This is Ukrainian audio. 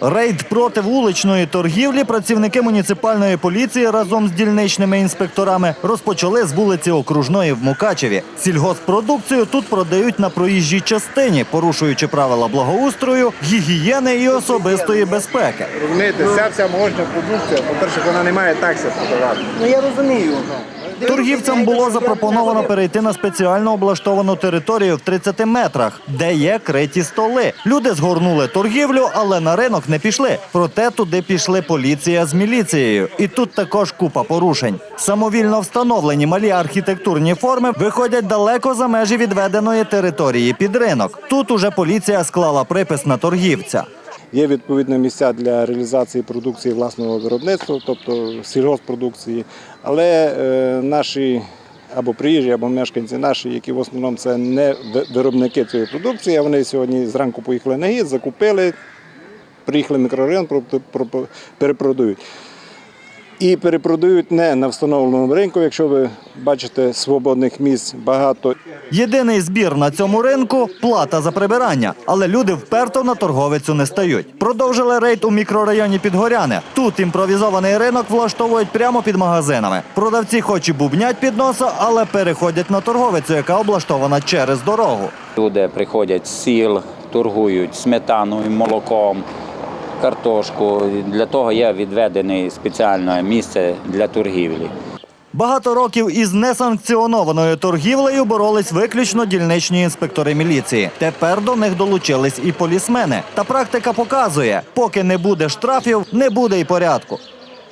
Рейд проти вуличної торгівлі працівники муніципальної поліції разом з дільничними інспекторами розпочали з вулиці Окружної в Мукачеві. Сільгоспродукцію тут продають на проїжджій частині, порушуючи правила благоустрою, гігієни і особистої безпеки. Розумієте, вся вся молочна продукція, по-перше, вона не має такси продавати. Ну я розумію. Торгівцям було запропоновано перейти на спеціально облаштовану територію в 30 метрах, де є криті столи. Люди згорнули торгівлю, але на ринок не пішли. Проте туди пішли поліція з міліцією. І тут також купа порушень. Самовільно встановлені малі архітектурні форми виходять далеко за межі відведеної території під ринок. Тут уже поліція склала припис на торгівця. Є відповідні місця для реалізації продукції власного виробництва, тобто сільгоспродукції. Але е, наші або приїжджі, або мешканці наші, які в основному це не виробники цієї продукції, а вони сьогодні зранку поїхали на гід, закупили, приїхали в мікрорайон, про- про- перепродають. І перепродають не на встановленому ринку, якщо ви бачите свободних місць багато. Єдиний збір на цьому ринку плата за прибирання, але люди вперто на торговицю не стають. Продовжили рейд у мікрорайоні Підгоряне. Тут імпровізований ринок влаштовують прямо під магазинами. Продавці хоч і бубнять під носа, але переходять на торговицю, яка облаштована через дорогу. Люди приходять з сіл, торгують сметаною, молоком, картошку. Для того є відведене спеціальне місце для торгівлі. Багато років із несанкціонованою торгівлею боролись виключно дільничні інспектори міліції. Тепер до них долучились і полісмени. Та практика показує, поки не буде штрафів, не буде й порядку.